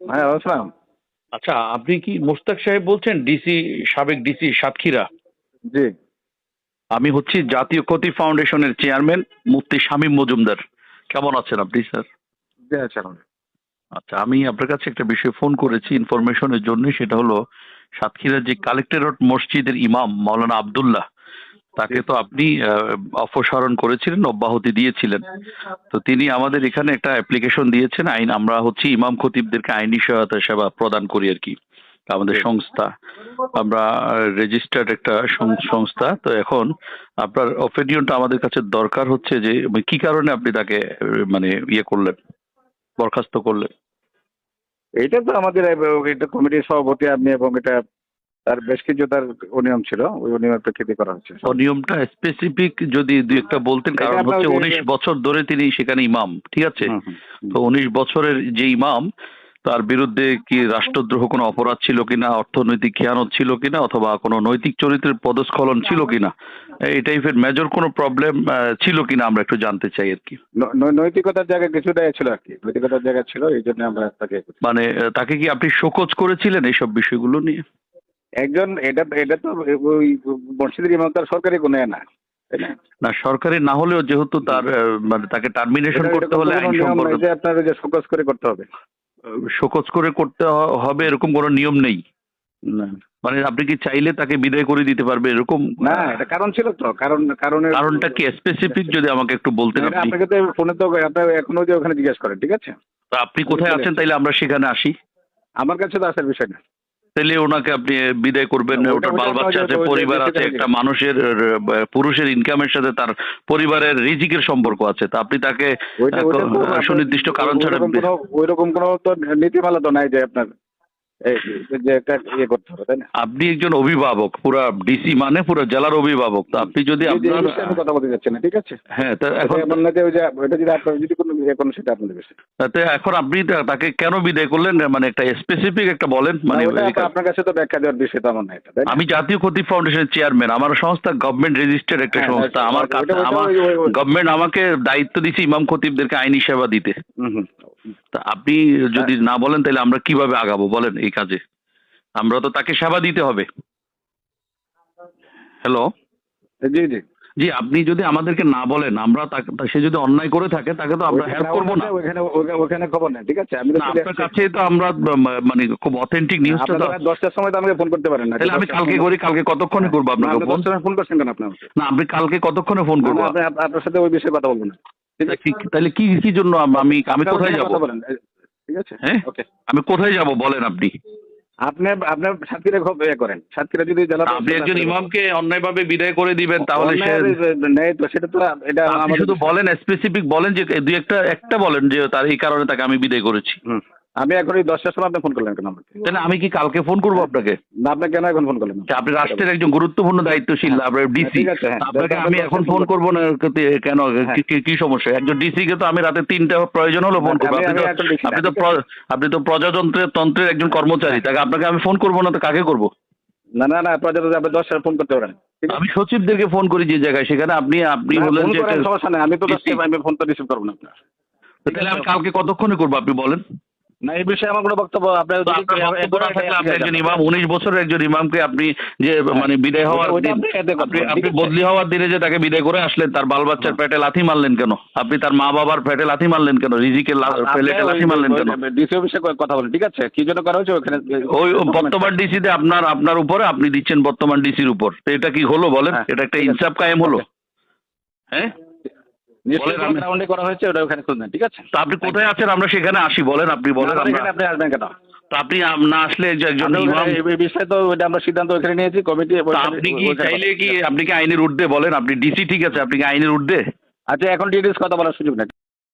হ্যাঁ আচ্ছা আপনি কি মোস্তাক সাহেব বলছেন? ডিসি সাবেক ডিসি সাতক্ষীরা। জি। আমি হচ্ছি জাতীয় ক্ষতি ফাউন্ডেশনের চেয়ারম্যান মুফতি শামীম মজুমদার। কেমন আছেন আপনি স্যার? জি আসসালাম আচ্ছা আমি আপনার কাছে একটা বিষয়ে ফোন করেছি ইনফরমেশনের জন্য সেটা হলো সাতক্ষীরার যে কালেক্টরেট মসজিদের ইমাম মাওলানা আব্দুল্লাহ তাকে তো আপনি অপসারণ করেছিলেন অব্যাহতি দিয়েছিলেন। তো তিনি আমাদের এখানে একটা অ্যাপ্লিকেশন দিয়েছেন আইন আমরা হচ্ছে ইমাম খতিবদেরকে আইনি সহায়তা সেবা প্রদান করি আর কি। আমাদের সংস্থা। আমরা রেজিস্টার্ড একটা সংস্থা। তো এখন আপনার অপিনিয়নটা আমাদের কাছে দরকার হচ্ছে যে কি কারণে আপনি তাকে মানে ইয়ে করলেন বরখাস্ত করলেন? এটা তো আমাদের এটা কমিটির সভাপতি আপনি এবং এটা তার বেশ কিছু তার অনিয়ম ছিল ওই অনিয়মের প্রেক্ষিতে করা হচ্ছে। তো নিয়মটা স্পেসিফিক যদি দুই একটা বলতেন কারণ হচ্ছে উনিশ বছর ধরে তিনি সেখানে ইমাম ঠিক আছে। তো উনিশ বছরের যে ইমাম তার বিরুদ্ধে কি রাষ্ট্রদ্রোহ কোনো অপরাধ ছিল কিনা অর্থনৈতিক খেয়ানত ছিল কিনা অথবা কোনো নৈতিক চরিত্রের পদস্খলন ছিল কিনা? এই টাইপের মেজর কোনো প্রবলেম ছিল কিনা আমরা একটু জানতে চাই আর কি। নৈতিকতার জায়গায় কিছুটা ছিল আর কি নৈতিকতার জায়গা ছিল এই জন্য আমরা তাকে মানে তাকে কি আপনি শোকজ করেছিলেন এইসব বিষয়গুলো নিয়ে? একজন এটা এটা তো ওই মসজিদের ইমাম তার সরকারি কোনো না না? না সরকারি না হলেও যেহেতু তার মানে তাকে টার্মিনেশন করতে হলে আইন সম্পর্ক আপনার যে ফোকাস করে করতে হবে। শোকজ করে করতে হবে এরকম কোনো নিয়ম নেই। না। মানে আপনি কি চাইলে তাকে বিদায় করে দিতে পারবে এরকম? না এটা কারণ ছিল তো কারণ কারণের কারণটা কি স্পেসিফিক যদি আমাকে একটু বলতেন আপনি? আপনাকে তো ফোনে তো আপনার এখনও যে ওখানে জিজ্ঞেস করেন ঠিক আছে? তা আপনি কোথায় আছেন তাইলে আমরা সেখানে আসি। আমার কাছে তো আসার বিষয় না। তাইলে ওনাকে আপনি বিদায় করবেন ওটার বাল বাচ্চা আছে পরিবার আছে একটা মানুষের পুরুষের ইনকামের সাথে তার পরিবারের রিজিকের সম্পর্ক আছে। তা আপনি তাকে সুনির্দিষ্ট কারণ ছাড়া ওইরকম কোনো ওইরকম কোনো তো নীতিমালা তো নাই যে আপনার। আপনি একজন অভিভাবক পুরা ডিসি মানে পুরো জেলার অভিভাবক তো আপনি যদি আপনার আমি কথা বলতে যাচ্ছি না ঠিক আছে? হ্যাঁ তা এখন না যে ওই যে ওইটা যদি আপনার যদি কোনো ইয়ে করেন সেটা আপনাদের বিষয়। তাতে এখন আপনি তাকে কেন বিদায় করলেন? মানে একটা স্পেসিফিক একটা বলেন মানে আপনার কাছে তো ব্যাখ্যা দেওয়ার বিষয় তো আমার না এটা আমি জাতীয় ক্ষতি ফাউন্ডেশনের চেয়ারম্যান আমার সংস্থা গভর্নমেন্ট রেজিস্টার্ড একটা হ্যাঁ, সংস্থা আমার কাছে আমার ওই- ওই- গভর্নমেন্ট আমাকে দায়িত্ব দিচ্ছে ইমাম খতিবদেরকে আইনি সেবা দিতে। হুম, হুম। তা আপনি যদি না বলেন তাহলে আমরা কীভাবে আগাবো? বলেন এই কাজে। আমরা তো তাকে সেবা দিতে হবে। হ্যালো জি জি। জি আপনি যদি আমাদেরকে না বলেন আমরা তাকে সে যদি অন্যায় করে থাকে তাকে তো আমরা হেল্প করব না। ওখানে ওখানে- খবর নেই ঠিক আছে? আমি না, আপনার কাছে তো আমরা মানে খুব অথেন্টিক নিউজটা দশটার সময় তো আমাকে ফোন করতে পারেন না তাহলে আমি কালকে করি কালকে কতক্ষণে করব আপনাকে ফোন ফোন করছেন কেন আপনি আমাকে? না আপনি কালকে কতক্ষণে ফোন করব? আপনি- আপনার সাথে ওই বিষয়ে কথা বলব না তাহলে কি কি জন্য আমি আমি কোথায় যাব? আছে? হ্যাঁ? আমি কোথায় যাব বলেন আপনি? আপনি আপনার সাতক্ষীরা খুব ইয়ে করেন। সাতক্ষীরা যদি জেলা আপনি একজন ইমামকে অন্যায়ভাবে বিদায় করে দিবেন তাহলে তো সেটা তো এটা শুধু বলেন স্পেসিফিক বলেন যে দুই একটা একটা বলেন যে তার এই কারণে তাকে আমি বিদায় করেছি। হুম। আমি এখন এই দশটার সময় আপনি ফোন করলেন কেন আমাকে? তাহলে আমি কি কালকে ফোন করব আপনাকে? না আপনি কেন এখন ফোন করলেন? আপনি রাষ্ট্রের একজন গুরুত্বপূর্ণ দায়িত্বশীল আপনার ডিসি হ্যাঁ। আপনাকে আমি এখন ফোন করব না কেন? কি- কি- সমস্যা? একজন ডিসি কে তো আমি রাতে তিনটা প্রয়োজন হলো ফোন করব। আপনি তো আপনি তো আপনি তো প্রজাতন্ত্রের তন্ত্রের একজন কর্মচারী তাকে আপনাকে আমি ফোন করব না তো কাকে করব? না না না যদি আপনি দশটায় ফোন করতে পারেন। আমি সচিবদেরকে ফোন করি যে জায়গায় সেখানে আপনি আপনি না, বললেন যে সমস্যা নেই আমি তো আমি ফোন তো রিসিভ করব না আপনার। তাহলে আমি কালকে কতক্ষণে করব আপনি বলেন? না এই বিষয়ে আমার কোনো বক্তব্য আপনার তো আপনার বক্তব্য না থাকলে আপনি একজন ইমাম উনিশ বছরের একজন ইমামকে আপনি যে মানে বিদায় হওয়ার আপনি? বদলি হওয়ার দিনে যে তাকে বিদায় করে আসলেন তার বাল বাচ্চার পেটে লাথি মারলেন কেন? আপনি তার মা বাবার পেটে লাথি মারলেন কেন? রিজিকের লা- পেলেটে লাথি মারলেন কেন? ডিসি অফিসে কথা বলেন ঠিক আছে? কি জন্য করা হয়েছে ওখানে? ওই বর্তমান ডিসিতে আপনার আপনার উপরে আপনি দিচ্ছেন বর্তমান ডিসির উপর। তো এটা কি হলো বলেন? হ্যাঁ, এটা একটা ইনসাফ কায়েম হলো? হ্যাঁ? নিশ্চয়ই বলেন আমি- রাউন্ডে করা হয়েছে ওটা ওখানে খুঁজবেন ঠিক আছে? তো আপনি কোথায় আছেন? আমরা সেখানে আসি বলেন আপনি বলেন আপনি আসবেন কেন? আপনি না আসলে যে একজন আমরা ইমাম এই বিষয়ে তো ওটা আমরা সিদ্ধান্ত ওখানে নিয়েছি কমিটি আপনি কি চাইলে কি আপনি কি আইনের ঊর্ধ্বে বলেন? আপনি ডিসি ঠিক আছে আপনি কি আইনের ঊর্ধ্বে? আচ্ছা এখন ডিটেলস কথা বলার সুযোগ নেই।